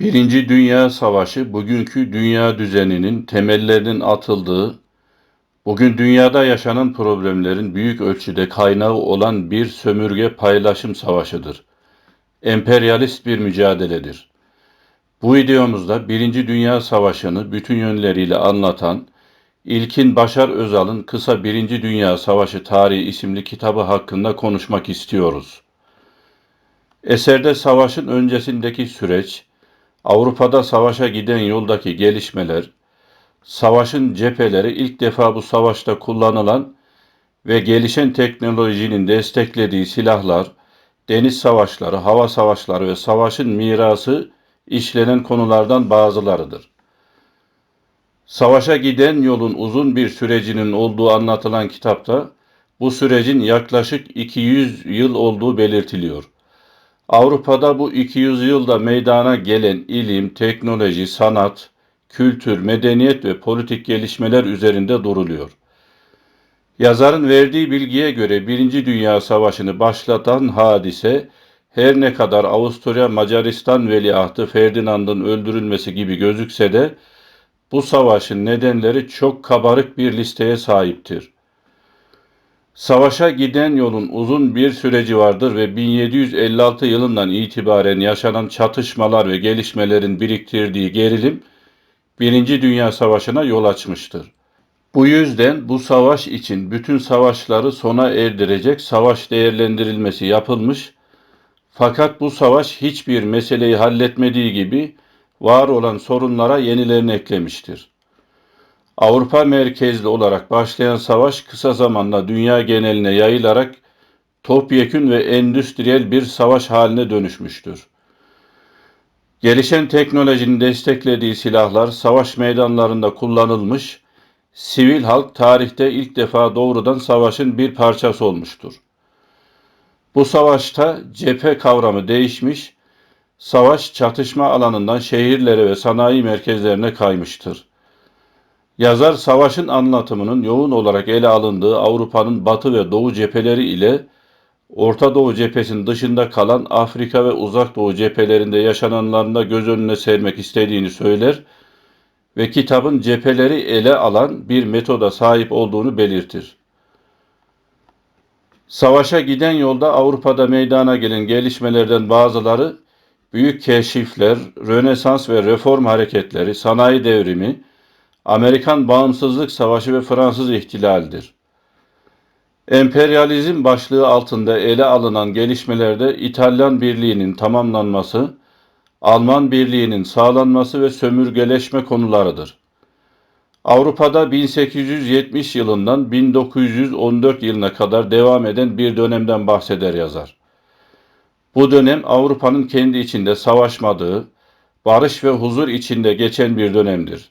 Birinci Dünya Savaşı bugünkü dünya düzeninin temellerinin atıldığı, bugün dünyada yaşanan problemlerin büyük ölçüde kaynağı olan bir sömürge paylaşım savaşıdır. Emperyalist bir mücadeledir. Bu videomuzda Birinci Dünya Savaşı'nı bütün yönleriyle anlatan İlkin Başar Özal'ın kısa Birinci Dünya Savaşı Tarihi isimli kitabı hakkında konuşmak istiyoruz. Eserde savaşın öncesindeki süreç, Avrupa'da savaşa giden yoldaki gelişmeler, savaşın cepheleri ilk defa bu savaşta kullanılan ve gelişen teknolojinin desteklediği silahlar, deniz savaşları, hava savaşları ve savaşın mirası işlenen konulardan bazılarıdır. Savaşa giden yolun uzun bir sürecinin olduğu anlatılan kitapta bu sürecin yaklaşık 200 yıl olduğu belirtiliyor. Avrupa'da bu 200 yılda meydana gelen ilim, teknoloji, sanat, kültür, medeniyet ve politik gelişmeler üzerinde duruluyor. Yazarın verdiği bilgiye göre Birinci Dünya Savaşı'nı başlatan hadise her ne kadar Avusturya Macaristan veliahtı Ferdinand'ın öldürülmesi gibi gözükse de bu savaşın nedenleri çok kabarık bir listeye sahiptir. Savaşa giden yolun uzun bir süreci vardır ve 1756 yılından itibaren yaşanan çatışmalar ve gelişmelerin biriktirdiği gerilim Birinci Dünya Savaşı'na yol açmıştır. Bu yüzden bu savaş için bütün savaşları sona erdirecek savaş değerlendirilmesi yapılmış fakat bu savaş hiçbir meseleyi halletmediği gibi var olan sorunlara yenilerini eklemiştir. Avrupa merkezli olarak başlayan savaş kısa zamanda dünya geneline yayılarak topyekün ve endüstriyel bir savaş haline dönüşmüştür. Gelişen teknolojinin desteklediği silahlar savaş meydanlarında kullanılmış, sivil halk tarihte ilk defa doğrudan savaşın bir parçası olmuştur. Bu savaşta cephe kavramı değişmiş, savaş çatışma alanından şehirlere ve sanayi merkezlerine kaymıştır. Yazar savaşın anlatımının yoğun olarak ele alındığı Avrupa'nın batı ve doğu cepheleri ile Orta Doğu cephesinin dışında kalan Afrika ve Uzak Doğu cephelerinde yaşananlarında göz önüne sermek istediğini söyler ve kitabın cepheleri ele alan bir metoda sahip olduğunu belirtir. Savaşa giden yolda Avrupa'da meydana gelen gelişmelerden bazıları büyük keşifler, Rönesans ve reform hareketleri, sanayi devrimi, Amerikan Bağımsızlık Savaşı ve Fransız İhtilalidir. Emperyalizm başlığı altında ele alınan gelişmelerde İtalyan Birliği'nin tamamlanması, Alman Birliği'nin sağlanması ve sömürgeleşme konularıdır. Avrupa'da 1870 yılından 1914 yılına kadar devam eden bir dönemden bahseder yazar. Bu dönem Avrupa'nın kendi içinde savaşmadığı, barış ve huzur içinde geçen bir dönemdir.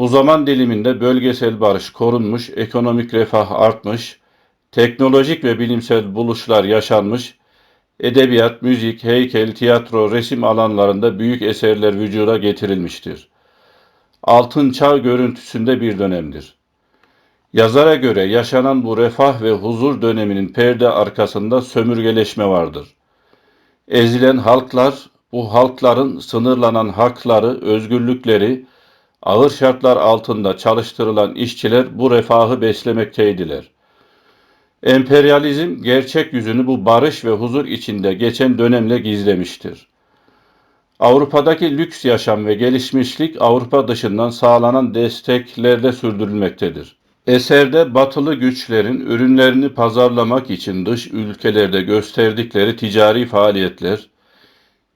Bu zaman diliminde bölgesel barış korunmuş, ekonomik refah artmış, teknolojik ve bilimsel buluşlar yaşanmış, edebiyat, müzik, heykel, tiyatro, resim alanlarında büyük eserler vücuda getirilmiştir. Altın çağ görüntüsünde bir dönemdir. Yazara göre yaşanan bu refah ve huzur döneminin perde arkasında sömürgeleşme vardır. Ezilen halklar, bu halkların sınırlanan hakları, özgürlükleri, ağır şartlar altında çalıştırılan işçiler bu refahı beslemekteydiler. Emperyalizm gerçek yüzünü bu barış ve huzur içinde geçen dönemle gizlemiştir. Avrupa'daki lüks yaşam ve gelişmişlik Avrupa dışından sağlanan desteklerle sürdürülmektedir. Eserde batılı güçlerin ürünlerini pazarlamak için dış ülkelerde gösterdikleri ticari faaliyetler,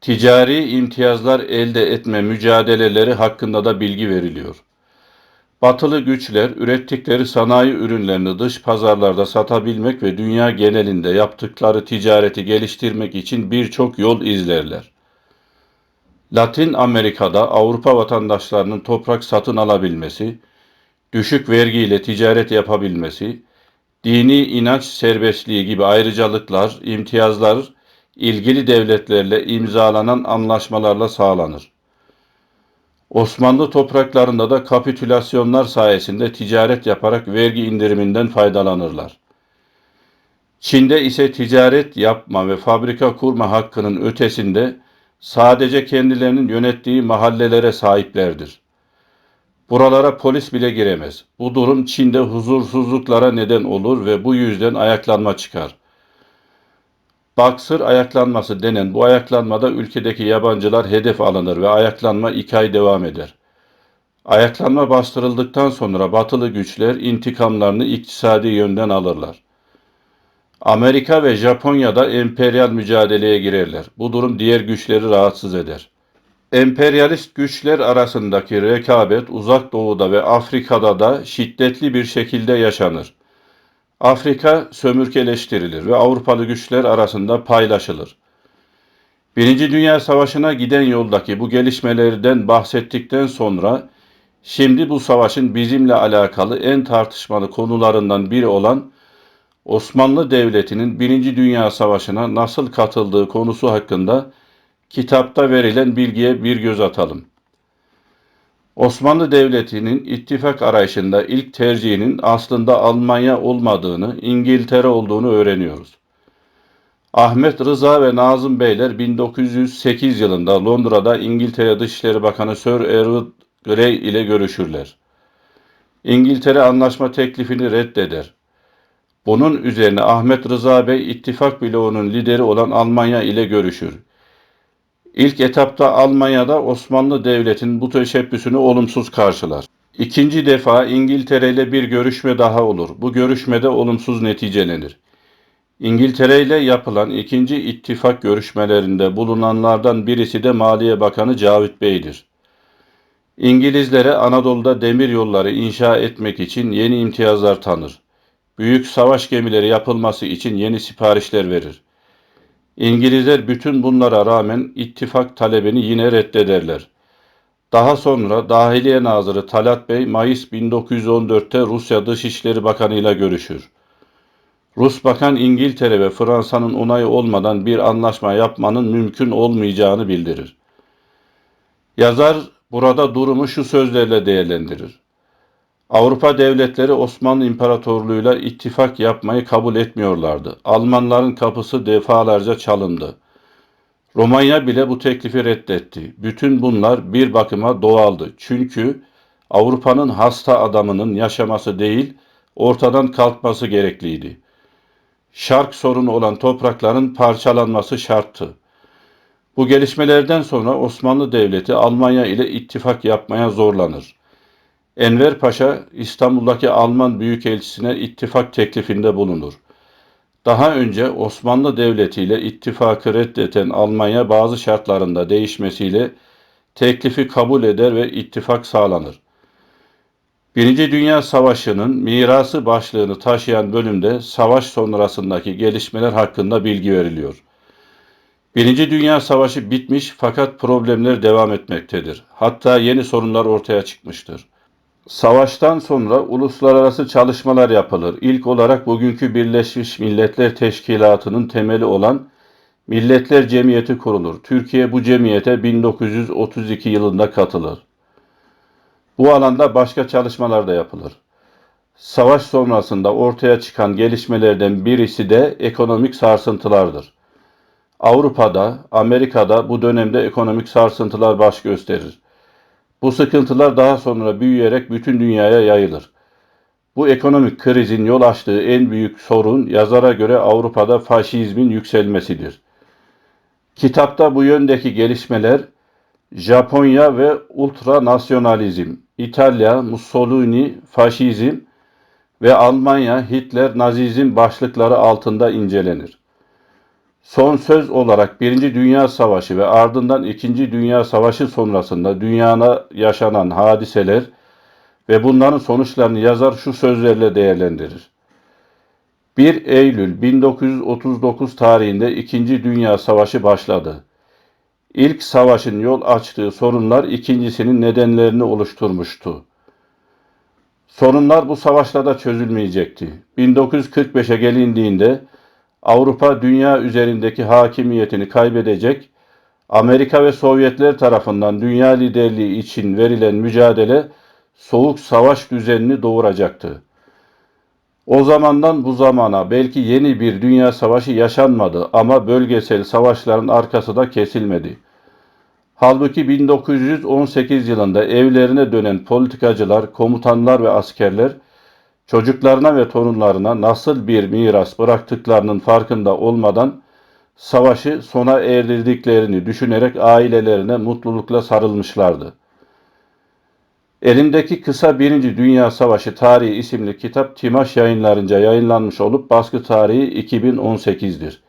ticari imtiyazlar elde etme mücadeleleri hakkında da bilgi veriliyor. Batılı güçler ürettikleri sanayi ürünlerini dış pazarlarda satabilmek ve dünya genelinde yaptıkları ticareti geliştirmek için birçok yol izlerler. Latin Amerika'da Avrupa vatandaşlarının toprak satın alabilmesi, düşük vergiyle ticaret yapabilmesi, dini inanç serbestliği gibi ayrıcalıklar, imtiyazlar ilgili devletlerle imzalanan anlaşmalarla sağlanır. Osmanlı topraklarında da kapitülasyonlar sayesinde ticaret yaparak vergi indiriminden faydalanırlar. Çin'de ise ticaret yapma ve fabrika kurma hakkının ötesinde sadece kendilerinin yönettiği mahallelere sahiplerdir. Buralara polis bile giremez. Bu durum Çin'de huzursuzluklara neden olur ve bu yüzden ayaklanma çıkar. Baksır ayaklanması denen bu ayaklanmada ülkedeki yabancılar hedef alınır ve ayaklanma iki ay devam eder. Ayaklanma bastırıldıktan sonra batılı güçler intikamlarını iktisadi yönden alırlar. Amerika ve Japonya'da emperyal mücadeleye girerler. Bu durum diğer güçleri rahatsız eder. Emperyalist güçler arasındaki rekabet uzak doğuda ve Afrika'da da şiddetli bir şekilde yaşanır. Afrika sömürgeleştirilir ve Avrupalı güçler arasında paylaşılır. Birinci Dünya Savaşı'na giden yoldaki bu gelişmelerden bahsettikten sonra şimdi bu savaşın bizimle alakalı en tartışmalı konularından biri olan Osmanlı Devleti'nin Birinci Dünya Savaşı'na nasıl katıldığı konusu hakkında kitapta verilen bilgiye bir göz atalım. Osmanlı Devleti'nin ittifak arayışında ilk tercihinin aslında Almanya olmadığını, İngiltere olduğunu öğreniyoruz. Ahmet Rıza ve Nazım Beyler 1908 yılında Londra'da İngiltere Dışişleri Bakanı Sir Edward Grey ile görüşürler. İngiltere anlaşma teklifini reddeder. Bunun üzerine Ahmet Rıza Bey ittifak bloğunun lideri olan Almanya ile görüşür. İlk etapta Almanya'da Osmanlı Devleti'nin bu teşebbüsünü olumsuz karşılar. İkinci defa İngiltere ile bir görüşme daha olur. Bu görüşmede olumsuz neticelenir. İngiltere ile yapılan ikinci ittifak görüşmelerinde bulunanlardan birisi de Maliye Bakanı Cavit Bey'dir. İngilizlere Anadolu'da demir yolları inşa etmek için yeni imtiyazlar tanır. Büyük savaş gemileri yapılması için yeni siparişler verir. İngilizler bütün bunlara rağmen ittifak talebini yine reddederler. Daha sonra Dahiliye Nazırı Talat Bey Mayıs 1914'te Rusya Dışişleri Bakanı ile görüşür. Rus Bakan İngiltere ve Fransa'nın onayı olmadan bir anlaşma yapmanın mümkün olmayacağını bildirir. Yazar burada durumu şu sözlerle değerlendirir. Avrupa devletleri Osmanlı İmparatorluğu'yla ittifak yapmayı kabul etmiyorlardı. Almanların kapısı defalarca çalındı. Romanya bile bu teklifi reddetti. Bütün bunlar bir bakıma doğaldı. Çünkü Avrupa'nın hasta adamının yaşaması değil, ortadan kalkması gerekliydi. Şark sorunu olan toprakların parçalanması şarttı. Bu gelişmelerden sonra Osmanlı Devleti Almanya ile ittifak yapmaya zorlanır. Enver Paşa İstanbul'daki Alman Büyükelçisine ittifak teklifinde bulunur. Daha önce Osmanlı Devleti ile ittifakı reddeten Almanya bazı şartlarında değişmesiyle teklifi kabul eder ve ittifak sağlanır. Birinci Dünya Savaşı'nın mirası başlığını taşıyan bölümde savaş sonrasındaki gelişmeler hakkında bilgi veriliyor. Birinci Dünya Savaşı bitmiş fakat problemler devam etmektedir. Hatta yeni sorunlar ortaya çıkmıştır. Savaştan sonra uluslararası çalışmalar yapılır. İlk olarak bugünkü Birleşmiş Milletler Teşkilatı'nın temeli olan Milletler Cemiyeti kurulur. Türkiye bu cemiyete 1932 yılında katılır. Bu alanda başka çalışmalar da yapılır. Savaş sonrasında ortaya çıkan gelişmelerden birisi de ekonomik sarsıntılardır. Avrupa'da, Amerika'da bu dönemde ekonomik sarsıntılar baş gösterir. Bu sıkıntılar daha sonra büyüyerek bütün dünyaya yayılır. Bu ekonomik krizin yol açtığı en büyük sorun yazara göre Avrupa'da faşizmin yükselmesidir. Kitapta bu yöndeki gelişmeler Japonya ve ultranasyonalizm, İtalya, Mussolini, faşizm ve Almanya, Hitler, Nazizm başlıkları altında incelenir. Son söz olarak Birinci Dünya Savaşı ve ardından İkinci Dünya Savaşı sonrasında dünyada yaşanan hadiseler ve bunların sonuçlarını yazar şu sözlerle değerlendirir. 1 Eylül 1939 tarihinde İkinci Dünya Savaşı başladı. İlk savaşın yol açtığı sorunlar ikincisinin nedenlerini oluşturmuştu. Sorunlar bu savaşla da çözülmeyecekti. 1945'e gelindiğinde Avrupa dünya üzerindeki hakimiyetini kaybedecek, Amerika ve Sovyetler tarafından dünya liderliği için verilen mücadele soğuk savaş düzenini doğuracaktı. O zamandan bu zamana belki yeni bir dünya savaşı yaşanmadı ama bölgesel savaşların arkası da kesilmedi. Halbuki 1918 yılında evlerine dönen politikacılar, komutanlar ve askerler çocuklarına ve torunlarına nasıl bir miras bıraktıklarının farkında olmadan savaşı sona erdirdiklerini düşünerek ailelerine mutlulukla sarılmışlardı. Elimdeki kısa Birinci Dünya Savaşı Tarihi isimli kitap Timaş yayınlarınca yayınlanmış olup baskı tarihi 2018'dir.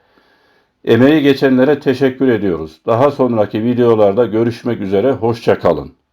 Emeği geçenlere teşekkür ediyoruz. Daha sonraki videolarda görüşmek üzere, hoşçakalın.